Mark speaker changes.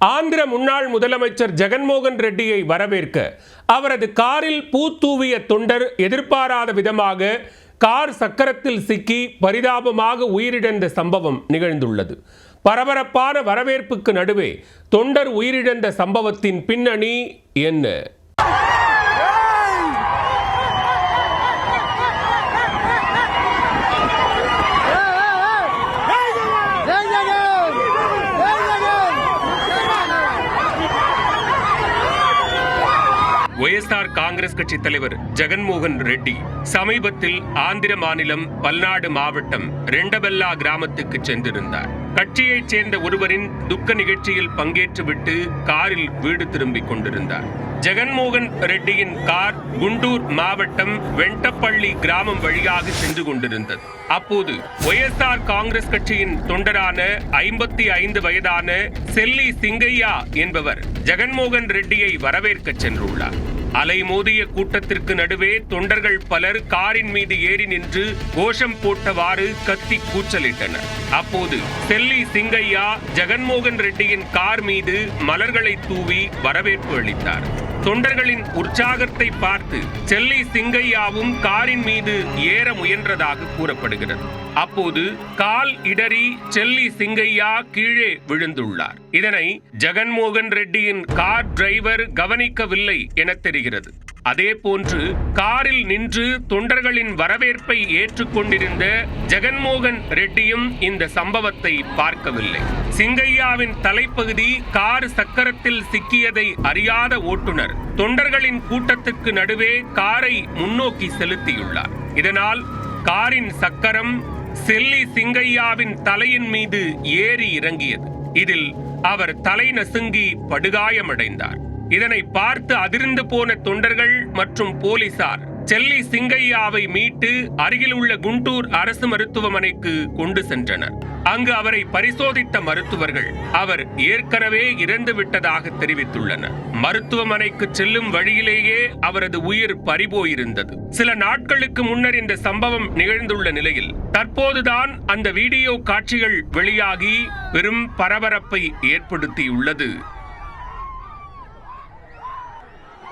Speaker 1: ஆந்திர முன்னாள் முதலமைச்சர் ஜெகன்மோகன் ரெட்டியை வரவேற்க அவரது காரில் பூத்தூவிய தொண்டர் எதிர்பாராத விதமாக கார் சக்கரத்தில் சிக்கி பரிதாபமாக உயிரிழந்த சம்பவம் நிகழ்ந்துள்ளது. பரபரப்பான வரவேற்புக்கு நடுவே தொண்டர் உயிரிழந்த சம்பவத்தின் பின்னணி என்ன? ஒய்எஸ்ஆர் காங்கிரஸ் கட்சி தலைவர் ஜெகன்மோகன் ரெட்டி சமீபத்தில் ஆந்திர மாநிலம் பல்நாடு மாவட்டம் ரெண்டபெல்லா கிராமத்துக்கு சென்றிருந்தார். கட்சியைச் சேர்ந்த ஒருவரின் துக்க நிகழ்ச்சியில் பங்கேற்றுவிட்டு காரில் வீடு திரும்பிக் கொண்டிருந்தார். ஜெகன்மோகன் ரெட்டியின் கார் குண்டூர் மாவட்டம் வெண்டப்பள்ளி கிராமம் வழியாக சென்று கொண்டிருந்தது. அப்போது ஒய்எஸ்ஆர் காங்கிரஸ் கட்சியின் தொண்டரான ஐம்பத்தி ஐந்து வயதான செல்லி சிங்கையா என்பவர் ஜெகன்மோகன் ரெட்டியை வரவேற்க சென்றுள்ளார். அலைமோதிய கூட்டத்திற்கு நடுவே தொண்டர்கள் பலர் காரின் மீது ஏறி நின்று கோஷம் போட்டவாறு கத்தி கூச்சலிட்டனர். அப்போது செல்லி சிங்கையா ஜெகன்மோகன் ரெட்டியின் கார் மீது மலர்களை தூவி வரவேற்பு அளித்தார். தொண்டர்களின் உற்சாகத்தை பார்த்து செல்லி சிங்கையாவும் காரின் மீது ஏற முயன்றதாக கூறப்படுகிறது. அப்போது கால் இடறி செல்லி சிங்கையா கீழே விழுந்துள்ளார். இதனை ஜெகன்மோகன் ரெட்டியின் கார் டிரைவர் கவனிக்கவில்லை என தெரிகிறது. அதே போன்று காரில் நின்று தொண்டர்களின் வரவேற்பை ஏற்றுக்கொண்டிருந்த ஜெகன்மோகன் ரெட்டியும் இந்த சம்பவத்தை பார்க்கவில்லை. சிங்கையாவின் தலைப்பகுதி கார் சக்கரத்தில் சிக்கியதை அறியாத ஓட்டுநர் தொண்டர்களின் கூட்டத்துக்கு நடுவே காரை முன்னோக்கி செலுத்தியுள்ளார். இதனால் காரின் சக்கரம் செல்லி சிங்கையாவின் தலையின் மீது ஏறி இறங்கியது. இதில் அவர் தலை நசுங்கி படுகாயமடைந்தார். இதனை பார்த்து அதிர்ந்து போன தொண்டர்கள் மற்றும் போலீசார் செல்லி சிங்கையாவை மீட்டு அருகில் உள்ள குண்டூர் அரசு மருத்துவமனைக்கு கொண்டு சென்றனர். அங்கு அவரை பரிசோதித்த மருத்துவர்கள் அவர் ஏற்கனவே இறந்து விட்டதாக தெரிவித்துள்ளனர். மருத்துவமனைக்கு செல்லும் வழியிலேயே அவரது உயிர் பறிபோயிருந்தது. சில நாட்களுக்கு முன்னர் இந்த சம்பவம் நிகழ்ந்துள்ள நிலையில் தற்போதுதான் அந்த வீடியோ காட்சிகள் வெளியாகி பெரும் பரபரப்பை ஏற்படுத்தியுள்ளது.